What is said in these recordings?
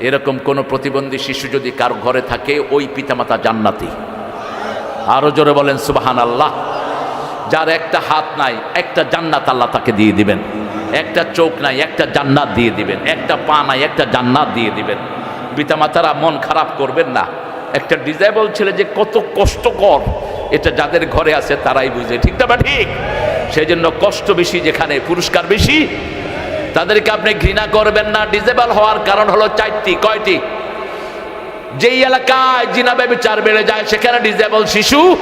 এরকম কোনো প্রতিবন্ধী শিশু যদি কার ঘরে থাকে, ওই পিতামাতা জান্নাতি। আরও জোরে বলেন সুবাহান আল্লাহ যার একটা হাত নাই, একটা জান্নাত আল্লাহ তাকে দিয়ে দিবেন। একটা চোখ নাই, একটা জান্নাত দিয়ে দিবেন। একটা পা নাই, একটা জান্নাত দিয়ে দিবেন। পিতামাতারা মন খারাপ করবেন না। একটা ডিজেবল ছেলে যে কত কষ্টকর, এটা যাদের ঘরে আছে তারাই বুঝে। ঠিক না বা ঠিক? সেই জন্য কষ্ট বেশি যেখানে, পুরস্কার বেশি তাদেরকে আপনি ঘৃণা করবেন না। ডিজেবল হওয়ার কারণ হলো চারটি, কয়টি? যেই এলাকায় জিনাবে বিচার বেড়ে যায়, সেখানে ডিজেবল শিশু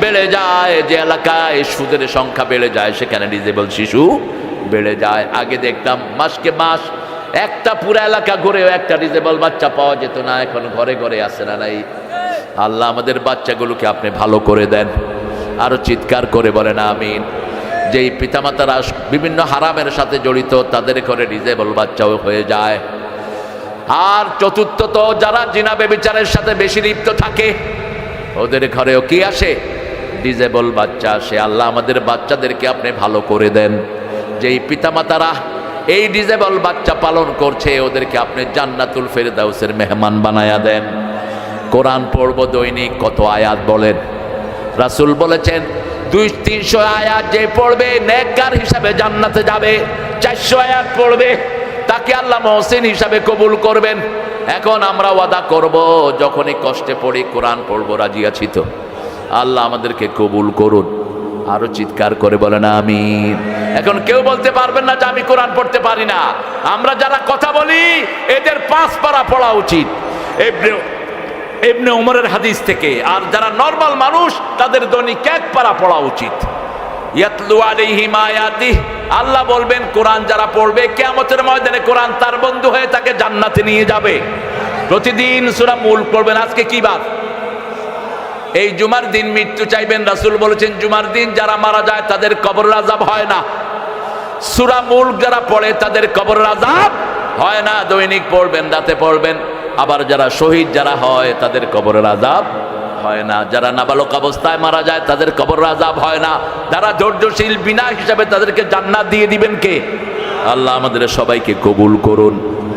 বেড়ে যায়। যে এলাকায় সুদের সংখ্যা বেড়ে যায়, সেখানে ডিজেবল শিশু বেড়ে যায়। আগে দেখতাম মাসকে মাস একটা পুরো এলাকা ঘুরেও একটা ডিজেবল বাচ্চা পাওয়া যেত না। এখন ঘরে ঘরে আসে না নাই। আল্লাহ আমাদের বাচ্চাগুলোকে আপনি ভালো করে দেন। আরও চিৎকার করে বলেন, আমিন। যেই পিতামাতারা বিভিন্ন হারামের সাথে জড়িত, তাদের ঘরে ডিজেবল বাচ্চাও হয়ে যায়। আর চতুর্থত যারা জিনাবে বিচারের সাথে বেশি লিপ্ত থাকে, ওদের ঘরেও কি আসে? ডিজেবল বাচ্চা আসে। আল্লাহ আমাদের বাচ্চাদেরকে আপনি ভালো করে দেন। যেই পিতামাতারা এই ডিজেবল বাচ্চা পালন করছে, ওদেরকে আপনি জান্নাতুল ফেরদাউসের মেহমান বানায়া দেন। কোরআন পড়ব দৈনিক কত আয়াত বলেন? রাসূল বলেছেন দুই, তিনশো আয়াত যে পড়বে, নেককার হিসাবে জান্নাতে যাবে, চারশো আয়াত পড়বে, তাকে আল্লাহ মহসিন হিসাবে কবুল করবেন। এখন আমরা ওয়াদা করব, যখনই কষ্টে পড়ি, কোরআন পড়ব, রাজি আছি তো? আল্লাহ আমাদেরকে কবুল করুন। আরও চিৎকার করে বলে না আমি এখন কেউ বলতে পারবেন না যে আমি কোরআন পড়তে পারি না। আমরা যারা কথা বলি, এদের পাঁচ পারা পড়া উচিত। এমনি- উমরের হাদিস থেকে, আর যারা নর্মাল মানুষ, তাদের দৈনিক এক পারা পড়া উচিত। আল্লাহ বলবেন, কোরআন যারা পড়বে, কিয়ামতের ময়দানে কোরআন তার বন্ধু হয়ে তাকে জান্নাতে নিয়ে যাবে। প্রতিদিন সূরা মূল পড়বেন, আজকে কি বার এই জুমার দিন মৃত্যু চাইবেন, রাসুল বলেছেন, জুমার দিন যারা মারা যায়, তাদের কবর আযাব হয় না। সূরা মূল যারা পড়ে, তাদের কবর রাজাব হয় না। দৈনিক পড়বেন, রাতে পড়বেন। আবার যারা শহীদ যারা হয়, তাদের কবরের আজাব হয় না। যারা নাবালক অবস্থায় মারা যায়, তাদের কবর আজাব হয় না। যারা ধৈর্যশীল বিনা হিসাবে তাদেরকে জান্নাত দিয়ে দিবেন কে? আল্লাহ আমাদের সবাইকে কবুল করুন।